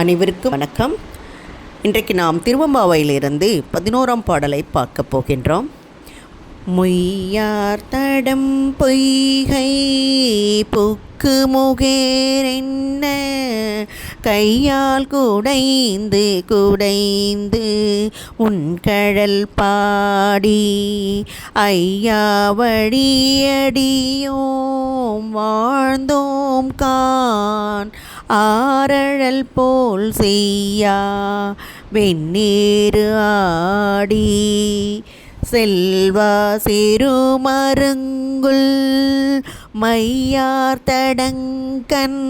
அனைவருக்கும் வணக்கம். இன்றைக்கு நாம் திருவம்பாவையிலிருந்து பதினோராம் பாடலை பார்க்க போகின்றோம். மொய்யார் தடம் பொய்கை புக்கு முகேரென்ன கையால் குடைந்து குடைந்து உன் கழல் பாடி ஐயா வழியடியோம் வாழ்ந்தோம் கான். ஆரழல் போல் செய்யா வெந்நீர் ஆடி. செல்வா சிறுமருங்குல் மையார் தடங்கன்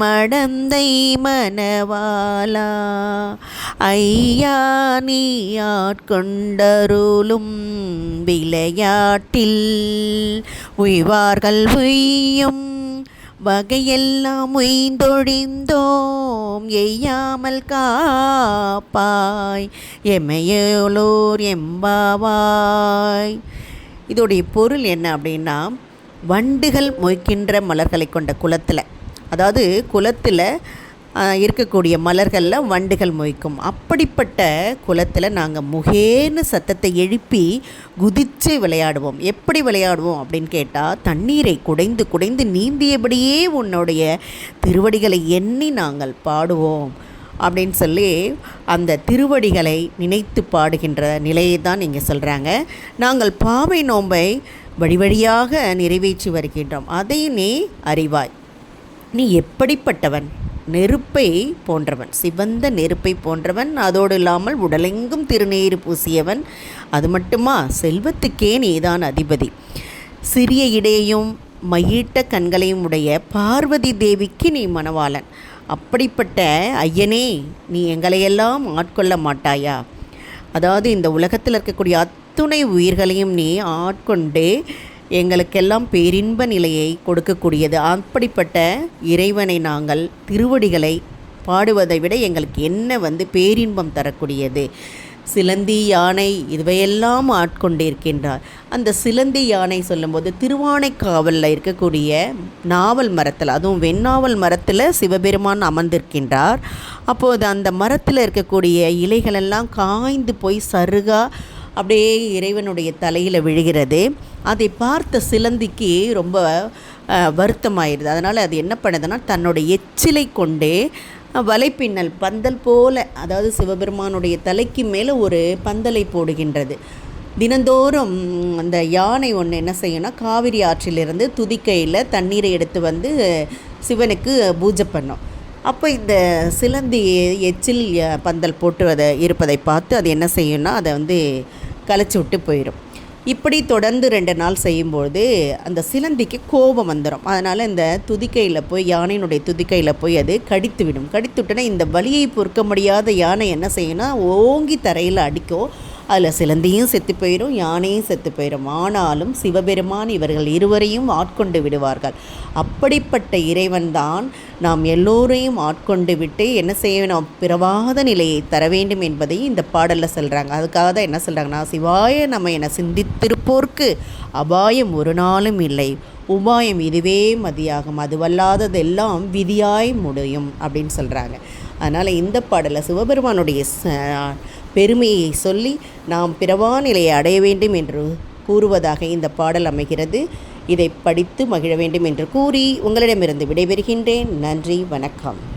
மடந்தை மணவாலா ஐயா நீ ஆட்கொண்டருளும் விளையாட்டில் உய்வார்கள் உய்யும் வகையெல்லாம் உய்ந்தொழிந்தோம் எய்யாமல் காப்பாய். எமையோலோர் எம்பாவாய். இதோடைய பொருள் என்ன அப்படின்னா வண்டுகள் மொய்க்கின்ற மலர்களை கொண்ட குளத்தில். அதாவது குளத்தில் இருக்கக்கூடிய மலர்களில் வண்டுகள் மொய்க்கும். அப்படிப்பட்ட குளத்தில் நாங்கள் முகேன்னு சத்தத்தை எழுப்பி குதித்து விளையாடுவோம். எப்படி விளையாடுவோம் அப்படின்னு கேட்டால் தண்ணீரை குடைந்து குடைந்து நீந்தியபடியே உன்னுடைய திருவடிகளை எண்ணி நாங்கள் பாடுவோம் அப்படின்னு சொல்லி அந்த திருவடிகளை நினைத்து பாடுகின்ற நிலையை தான் நீங்கள் சொல்கிறாங்க நாங்கள் பாவை நோன்பை வழி வழியாக நிறைவேற்றி வருகின்றோம். அதை நீ அறிவாய். நீ எப்படிப்பட்டவன்? நெருப்பை போன்றவன் சிவந்த நெருப்பை போன்றவன் அதோடு இல்லாமல் உடலெங்கும் திருநீர் பூசியவன். அது மட்டுமா? செல்வத்துக்கே நீதான் அதிபதி. சிறிய இடையையும் மயிட்ட கண்களையும் உடைய பார்வதி தேவிக்கு நீ மணவாளன். அப்படிப்பட்ட ஐயனே நீ எங்களையெல்லாம் ஆட்கொள்ள மாட்டாயா? அதாவது இந்த உலகத்தில் இருக்கக்கூடிய அத்துணை உயிர்களையும் நீ ஆட்கொண்டு எங்களுக்கெல்லாம் பேரின்ப நிலையை கொடுக்கக்கூடியது. அப்படிப்பட்ட இறைவனை நாங்கள் திருவடிகளை பாடுவதை விட எங்களுக்கு என்ன வந்து பேரின்பம் தரக்கூடியது? சிலந்தி யானை இதுவையெல்லாம் ஆட்கொண்டிருக்கின்றார். அந்த சிலந்தி யானை சொல்லும்போது திருவானைக்காவலில் இருக்கக்கூடிய நாவல் மரத்தில் அதுவும் வெண்ணாவல் மரத்தில் சிவபெருமான் அமர்ந்திருக்கின்றார். அப்போது அந்த மரத்தில் இருக்கக்கூடிய இலைகளெல்லாம் காய்ந்து போய் சருகாக அப்படியே இறைவனுடைய தலையில் விழுகிறது. அதை பார்த்த சிலந்திக்கு ரொம்ப வருத்தமாயிடுது அதனால் அது என்ன பண்ணுதுன்னா தன்னுடைய எச்சிலை கொண்டே வலைப்பின்னல் பந்தல் போல அதாவது சிவபெருமானுடைய தலைக்கு மேலே ஒரு பந்தலை போடுகின்றது. தினந்தோறும் அந்த யானை ஒன்று என்ன செய்யணும்னா காவிரி ஆற்றிலிருந்து துதிக்கையில் தண்ணீரை எடுத்து வந்து சிவனுக்கு பூஜை பண்ணும். அப்போ இந்த சிலந்தி எச்சில் பந்தல் போட்டு அதை இருப்பதை பார்த்து அது என்ன செய்யும்னா அதை வந்து கலைச்சி விட்டு போயிடும் இப்படி தொடர்ந்து ரெண்டு நாள் செய்யும்பொழுது அந்த சிலந்திக்கு கோபம் வந்துடும் அதனால் இந்த துதிக்கையில் போய் யானையினுடைய துதிக்கையில் போய் அது கடித்து விடும். கடித்து விட்டோன்னா இந்த வலியை பொறுக்க முடியாத யானை என்ன செய்யணும்னா ஓங்கி தரையில் அடிக்கும். அதில் சிலந்தியும் செத்து போயிடும் யானையும் செத்து போயிடும் ஆனாலும் சிவபெருமான் இவர்கள் இருவரையும் ஆட்கொண்டு விடுவார்கள். அப்படிப்பட்ட இறைவன் தான் நாம் எல்லோரையும் ஆட்கொண்டு விட்டு என்ன செய்ய நாம் பிறவாத நிலையை தர வேண்டும் என்பதையும் இந்த பாடலில் சொல்கிறாங்க அதுக்காக தான் என்ன சொல்கிறாங்கன்னா சிவாய நம்ம என சிந்தித்திருப்போர்க்கு அபாயம் ஒரு நாளும் இல்லை. உபாயம் இதுவே மதியாகும். அதுவல்லாததெல்லாம் விதியாய் முடியும் அப்படின்னு சொல்கிறாங்க அதனால் இந்த பாடலை சிவபெருமானுடைய பெருமையை சொல்லி நாம் பிறவா நிலையை அடைய வேண்டும் என்று கூறுவதாக இந்த பாடல் அமைகிறது. இதை படித்து மகிழ வேண்டும் என்று கூறி உங்களிடமிருந்து விடைபெறுகின்றேன். நன்றி வணக்கம்.